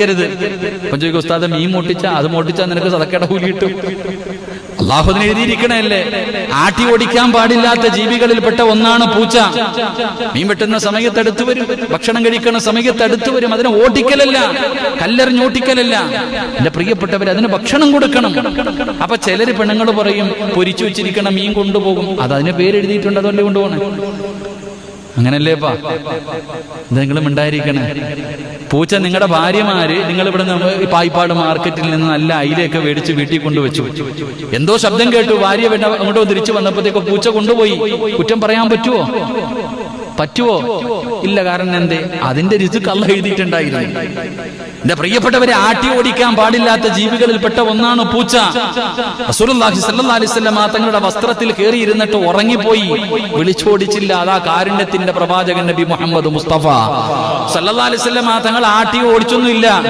അപ്പൊ ചോദിക്കും ഉസ്താദ് മീൻ മോട്ടിച്ച അത് മോട്ടിച്ചാ നിനക്ക് സതക്കേട കൂലി കിട്ടും. അള്ളാഹുദിനെ എഴുതിയിരിക്കണല്ലേ ആട്ടി ഓടിക്കാൻ പാടില്ലാത്ത ജീവികളിൽപ്പെട്ട ഒന്നാണ് പൂച്ച. മീൻ വെട്ടുന്ന സമയത്ത് അടുത്ത് വരും ഭക്ഷണം കഴിക്കുന്ന സമയത്ത് അടുത്ത് വരും അതിനെ ഓട്ടിക്കലല്ല കല്ലെറിഞ്ഞ് ഓട്ടിക്കലല്ല എന്റെ പ്രിയപ്പെട്ടവർ അതിന് ഭക്ഷണം കൊടുക്കണം. അപ്പൊ ചിലര് പെണ്ണുങ്ങൾ പറയും പൊരിച്ചു വെച്ചിരിക്കണം മീൻ കൊണ്ടുപോകും. അത് അതിന് പേരെഴുതിയിട്ടുണ്ട് അതുകൊണ്ട് കൊണ്ടുപോകണേ. അങ്ങനല്ലേപ്പാ? എന്തെങ്കിലും ഉണ്ടായിരിക്കണേ പൂച്ച നിങ്ങളുടെ ഭാര്യമാര് നിങ്ങൾ ഇവിടെ നിന്ന് ഈ പായിപ്പാട് മാർക്കറ്റിൽ നിന്ന് നല്ല അയിലയൊക്കെ മേടിച്ച് വീട്ടിൽ കൊണ്ടുവച്ചു. എന്തോ ശബ്ദം കേട്ടു. ഭാര്യ അങ്ങോട്ട് തിരിച്ചു വന്നപ്പോഴത്തേക്കോ പൂച്ച കൊണ്ടുപോയി. കുറ്റം പറയാൻ പറ്റുമോ പറ്റുമോ ഇല്ല കാരണം എന്തേ? അതിന്റെ രുചി കള്ള എഴുതിയിട്ടുണ്ടായിരുന്നു എന്റെ പ്രിയപ്പെട്ടവരെ ആട്ടി ഓടിക്കാൻ പാടില്ലാത്ത ജീവികളിൽപ്പെട്ട ഒന്നാണ് പൂച്ച. തങ്ങളുടെ വസ്ത്രത്തിൽ കയറിയിരുന്നിട്ട് ഉറങ്ങിപ്പോയി. വിളിച്ചോടിച്ചില്ല. അതാ കാരുണ്യത്തിന്റെ പ്രവാചകൻ നബി മുഹമ്മദ് മുസ്തഫ. സല്ലാ അലൈഹി വസല്ലം തങ്ങൾ ആട്ടി ഓടിച്ചൊന്നുമില്ല